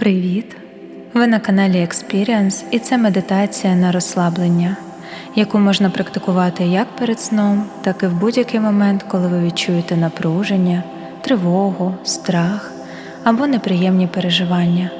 Привіт! Ви на каналі Experience і це медитація на розслаблення, яку можна практикувати як перед сном, так і в будь-який момент, коли ви відчуєте напруження, тривогу, страх або неприємні переживання.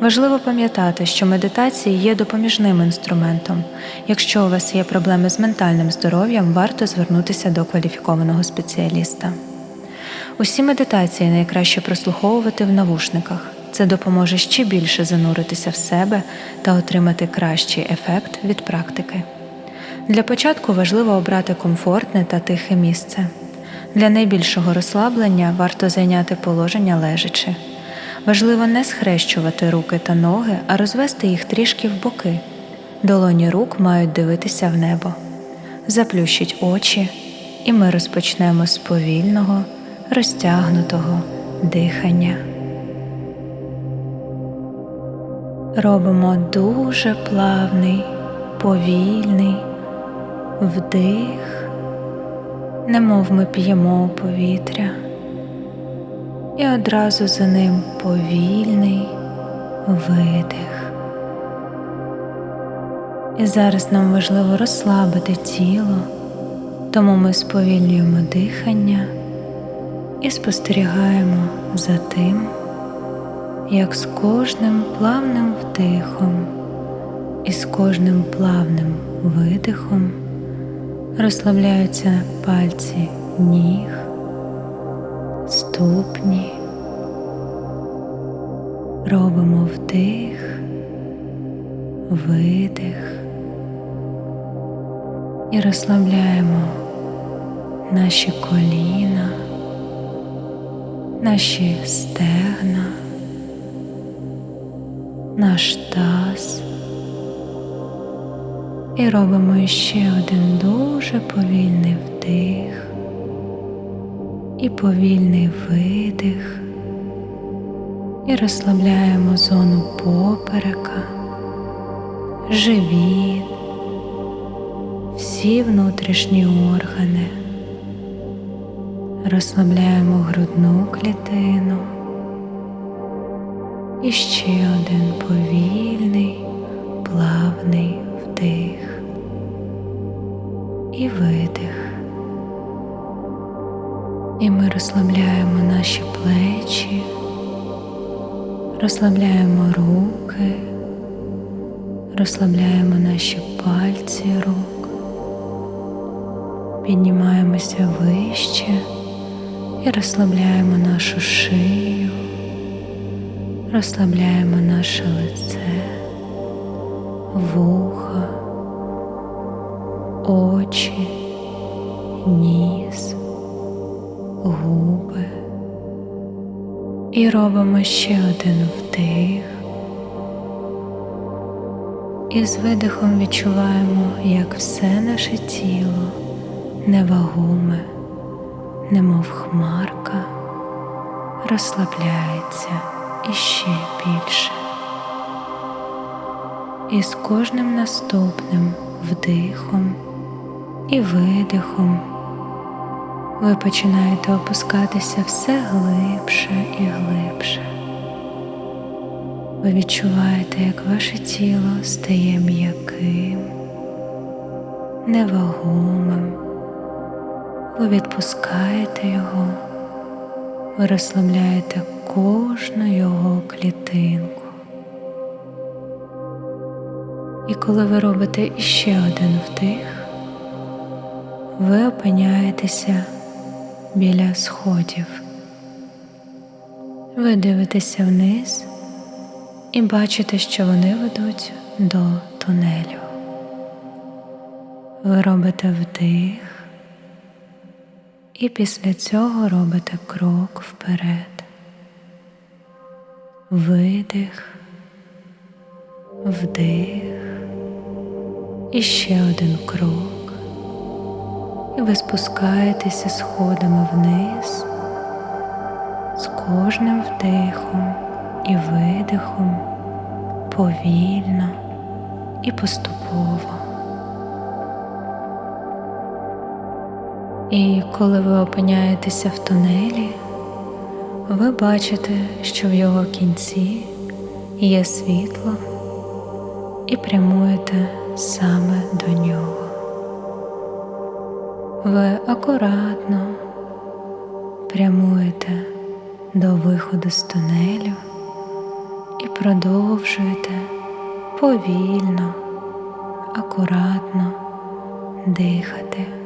Важливо пам'ятати, що медитація є допоміжним інструментом. Якщо у вас є проблеми з ментальним здоров'ям, варто звернутися до кваліфікованого спеціаліста. Усі медитації найкраще прослуховувати в навушниках. Це допоможе ще більше зануритися в себе та отримати кращий ефект від практики. Для початку важливо обрати комфортне та тихе місце. Для найбільшого розслаблення варто зайняти положення лежачи. Важливо не схрещувати руки та ноги, а розвести їх трішки в боки. Долоні рук мають дивитися в небо. Заплющіть очі, і ми розпочнемо з повільного, розтягнутого дихання. Робимо дуже плавний, повільний вдих, немов ми п'ємо повітря, і одразу за ним повільний видих. І зараз нам важливо розслабити тіло, тому ми сповільнюємо дихання і спостерігаємо за тим як з кожним плавним вдихом і з кожним плавним видихом розслабляються пальці ніг, ступні, робимо вдих, видих і розслабляємо наші коліна, наші стегна наш таз. І робимо ще один дуже повільний вдих і повільний видих, і розслабляємо зону поперека, живіт, всі внутрішні органи, розслабляємо грудну клітину. І ще один повільний, плавний вдих. І видих. І ми розслабляємо наші плечі, розслабляємо руки, розслабляємо наші пальці рук, піднімаємося вище. І розслабляємо нашу шию розслабляємо наше лице, вуха, очі, ніс, губи і робимо ще один вдих. І з видихом відчуваємо, як все наше тіло невагоме, немов хмарка, розслабляється іще більше. І з кожним наступним вдихом і видихом ви починаєте опускатися все глибше і глибше. Ви відчуваєте, як ваше тіло стає м'яким, невагомим, ви відпускаєте його, ви розслабляєте кожну його клітинку. І коли ви робите іще один вдих, ви опиняєтеся біля сходів. Ви дивитеся вниз і бачите, що вони ведуть до тунелю. Ви робите вдих, і після цього робите крок вперед. Видих, вдих. І ще один крок, і ви спускаєтеся сходами вниз. З кожним вдихом і видихом повільно і поступово. І коли ви опиняєтеся в тунелі, ви бачите, що в його кінці є світло і прямуєте саме до нього. Ви акуратно прямуєте до виходу з тунелю і продовжуєте повільно, акуратно дихати.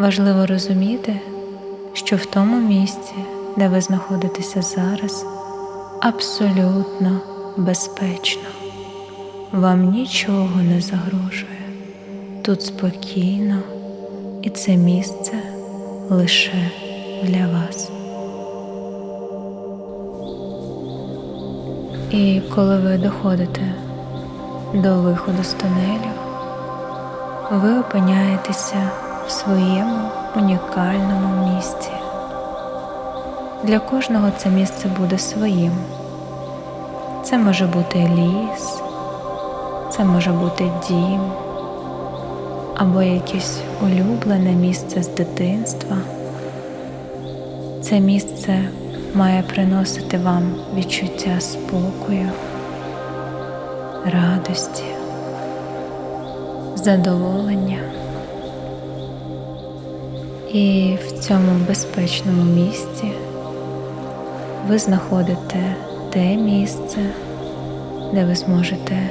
Важливо розуміти, що в тому місці, де ви знаходитеся зараз, абсолютно безпечно. Вам нічого не загрожує. Тут спокійно, і це місце лише для вас. І коли ви доходите до виходу з тунелю, ви опиняєтеся в своєму унікальному місці. Для кожного це місце буде своїм. Це може бути ліс, це може бути дім або якесь улюблене місце з дитинства. Це місце має приносити вам відчуття спокою, радості, задоволення. І в цьому безпечному місці ви знаходите те місце, де ви зможете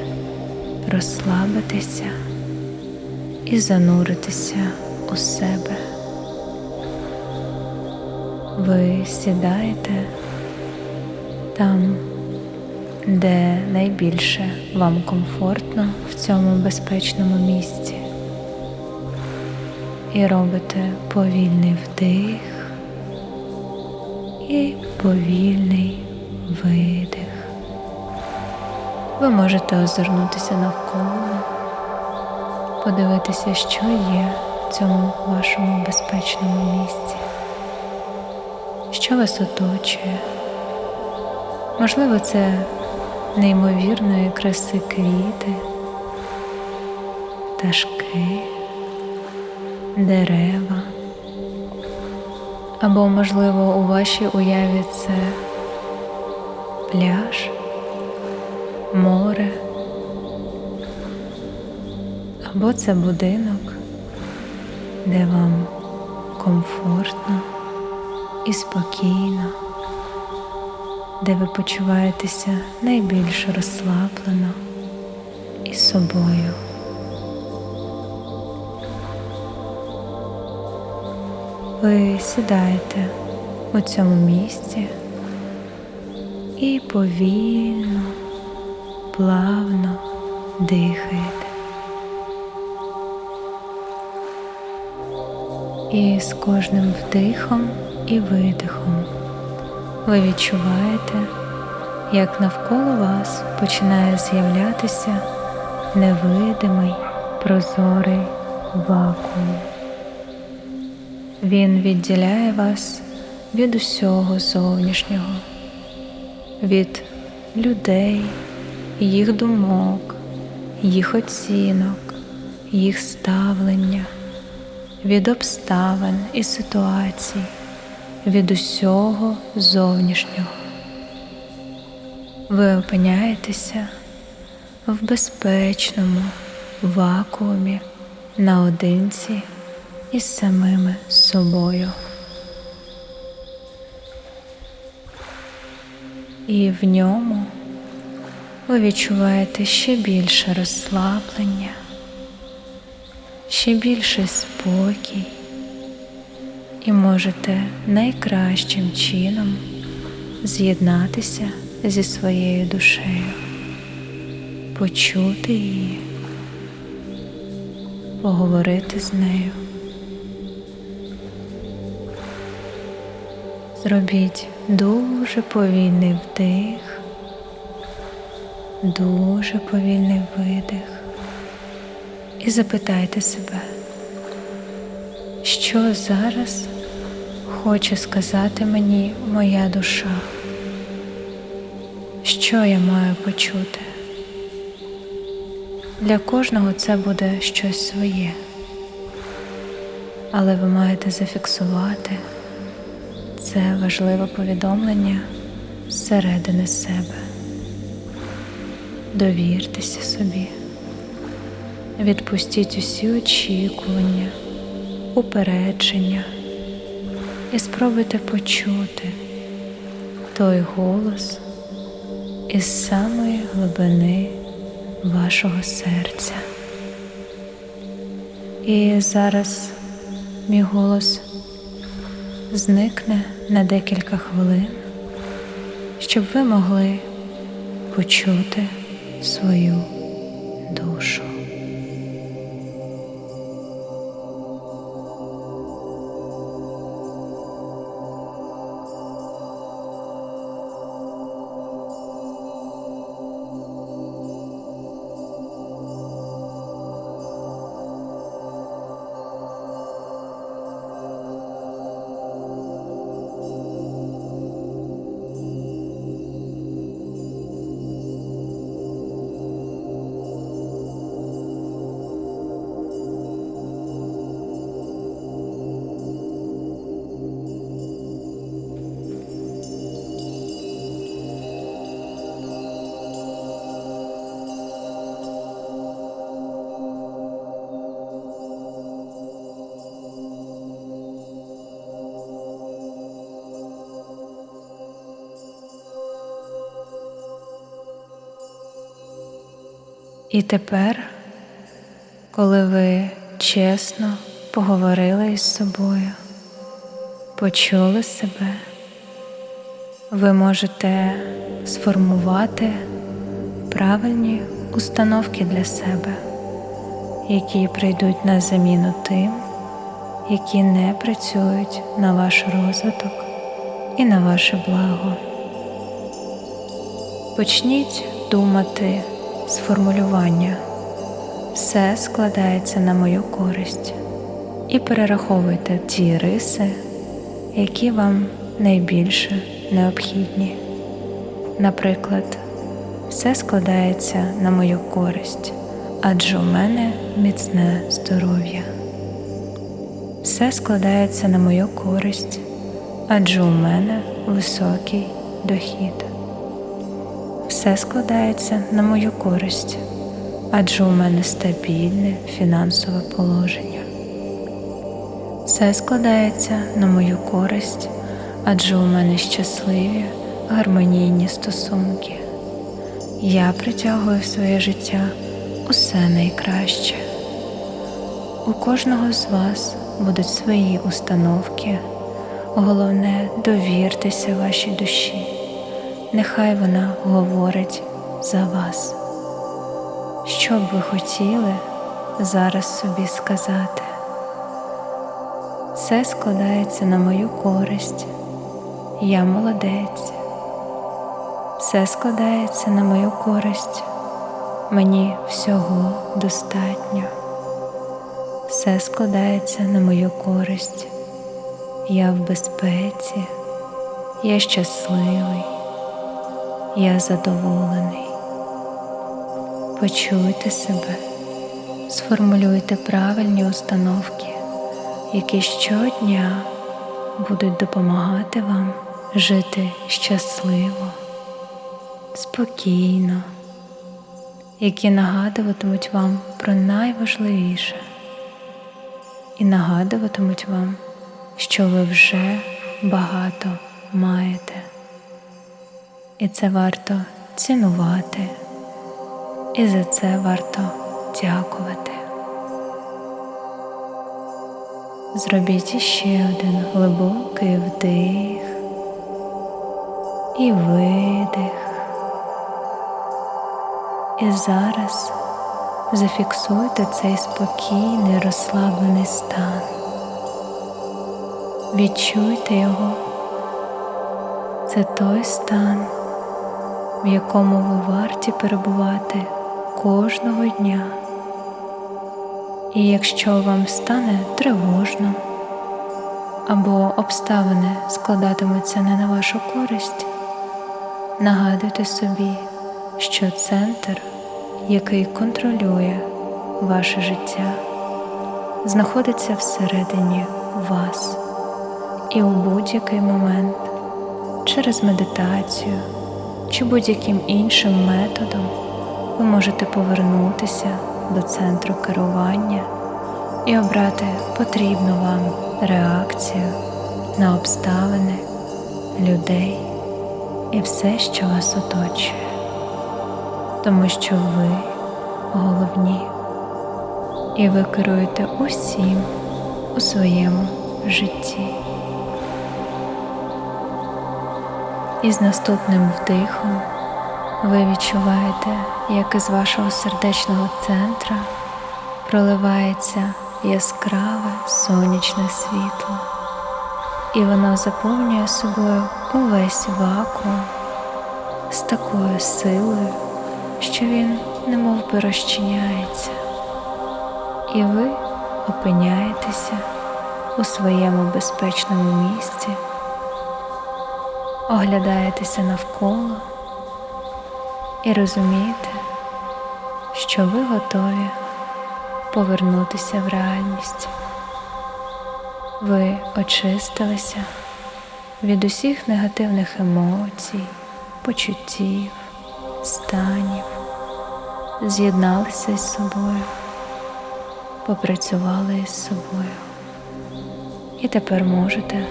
розслабитися і зануритися у себе. Ви сідаєте там, де найбільше вам комфортно в цьому безпечному місці, і робите повільний вдих і повільний видих. Ви можете озирнутися навколо, подивитися, що є в цьому вашому безпечному місці, що вас оточує. Можливо, це неймовірної краси квіти, пташки, дерева. Або, можливо, у вашій уяві це пляж, море, або це будинок, де вам комфортно і спокійно, де ви почуваєтеся найбільш розслаблено і собою. Ви сідаєте у цьому місці і повільно, плавно дихаєте. І з кожним вдихом і видихом ви відчуваєте, як навколо вас починає з'являтися невидимий прозорий вакуум. Він відділяє вас від усього зовнішнього, від людей, їх думок, їх оцінок, їх ставлення, від обставин і ситуацій, від усього зовнішнього. Ви опиняєтеся в безпечному вакуумі наодинці із самими собою. І в ньому ви відчуваєте ще більше розслаблення, ще більший спокій і можете найкращим чином з'єднатися зі своєю душею, почути її, поговорити з нею. Зробіть дуже повільний вдих, дуже повільний видих. І запитайте себе, що зараз хоче сказати мені моя душа, що я маю почути. Для кожного це буде щось своє, але ви маєте зафіксувати це важливе повідомлення зсередини себе. Довіртеся собі, відпустіть усі очікування, упередження і спробуйте почути той голос із самої глибини вашого серця. І зараз мій голос зникне на декілька хвилин, щоб ви могли почути свою душу. І тепер, коли ви чесно поговорили із собою, почули себе, ви можете сформувати правильні установки для себе, які прийдуть на заміну тим, які не працюють на ваш розвиток і на ваше благо. Почніть думати з формулювання все складається на мою користь і перераховуйте ті риси, які вам найбільше необхідні. Наприклад, все складається на мою користь, адже у мене міцне здоров'я. Все складається на мою користь, адже у мене високий дохід. Все складається на мою користь, адже у мене стабільне фінансове положення. Все складається на мою користь, адже у мене щасливі, гармонійні стосунки. Я притягую в своє життя усе найкраще. У кожного з вас будуть свої установки. Головне довіртеся вашій душі. Нехай вона говорить за вас. Що б ви хотіли зараз собі сказати? Все складається на мою користь. Я молодець. Все складається на мою користь. Мені всього достатньо. Все складається на мою користь. Я в безпеці, я щасливий, я задоволений. Почуйте себе, сформулюйте правильні установки, які щодня будуть допомагати вам жити щасливо, спокійно, які нагадуватимуть вам про найважливіше і нагадуватимуть вам, що ви вже багато маєте, і це варто цінувати, і за це варто дякувати. Зробіть іще один глибокий вдих і видих. І зараз зафіксуйте цей спокійний, розслаблений стан. Відчуйте його. Це той стан, в якому ви варті перебувати кожного дня. І якщо вам стане тривожно або обставини складатимуться не на вашу користь, нагадуйте собі, що центр, який контролює ваше життя, знаходиться всередині вас і у будь-який момент через медитацію чи будь-яким іншим методом ви можете повернутися до центру керування і обрати потрібну вам реакцію на обставини, людей і все, що вас оточує, тому що ви головні і ви керуєте усім у своєму житті. І з наступним вдихом ви відчуваєте, як із вашого сердечного центра проливається яскраве сонячне світло, і воно заповнює собою увесь вакуум з такою силою, що він немов би розчиняється, і ви опиняєтеся у своєму безпечному місці, оглядаєтеся навколо і розумієте, що ви готові повернутися в реальність. Ви очистилися від усіх негативних емоцій, почуттів, станів, з'єдналися із собою, попрацювали із собою. І тепер можете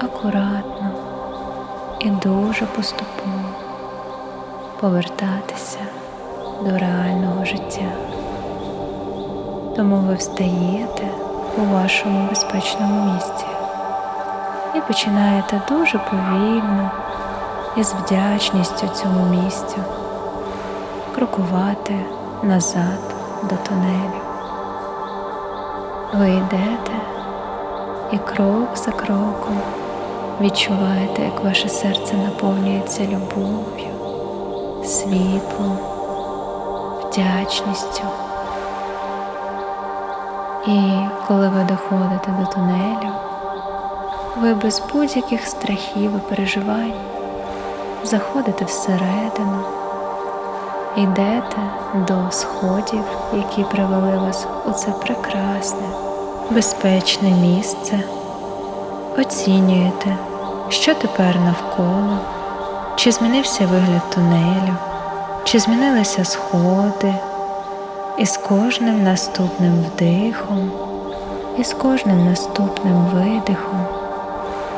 акуратно і дуже поступово повертатися до реального життя. Тому ви встаєте у вашому безпечному місці і починаєте дуже повільно і з вдячністю цьому місцю крокувати назад до тунелю. Ви йдете і крок за кроком відчуваєте, як ваше серце наповнюється любов'ю, світлом, вдячністю. І коли ви доходите до тунелю, ви без будь-яких страхів і переживань заходите всередину, йдете до сходів, які привели вас у це прекрасне, безпечне місце, оцінюєте, що тепер навколо, чи змінився вигляд тунелю, чи змінилися сходи. І з кожним наступним вдихом, і з кожним наступним видихом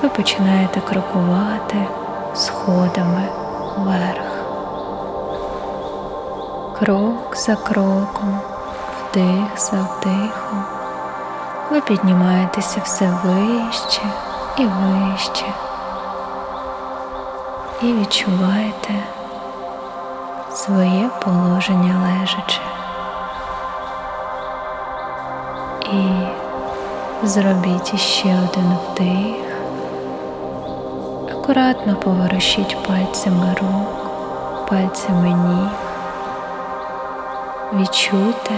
ви починаєте крокувати сходами вверх. Крок за кроком, вдих за вдихом, ви піднімаєтеся все вище і вище і відчуваєте своє положення лежачи. І зробіть іще один вдих. Акуратно поворушіть пальцями рук, пальцями ніг. Відчуйте,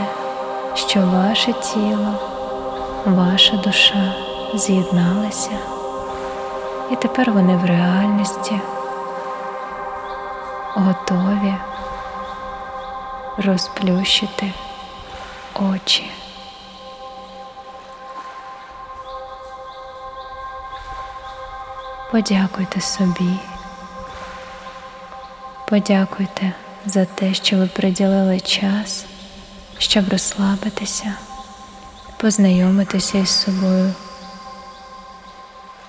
що ваше тіло, ваша душа з'єдналися, і тепер вони в реальності готові розплющити очі. Подякуйте собі. Подякуйте за те, що ви приділили час, щоб розслабитися, познайомитися із собою,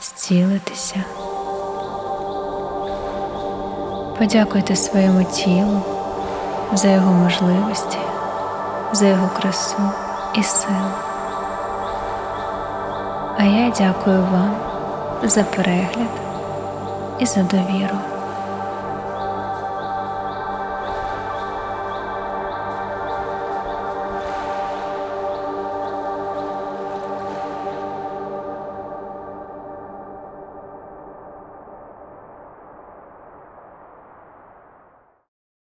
зцілитися. Подякуйте своєму тілу за його можливості, за його красу і силу. А я дякую вам за перегляд і за довіру.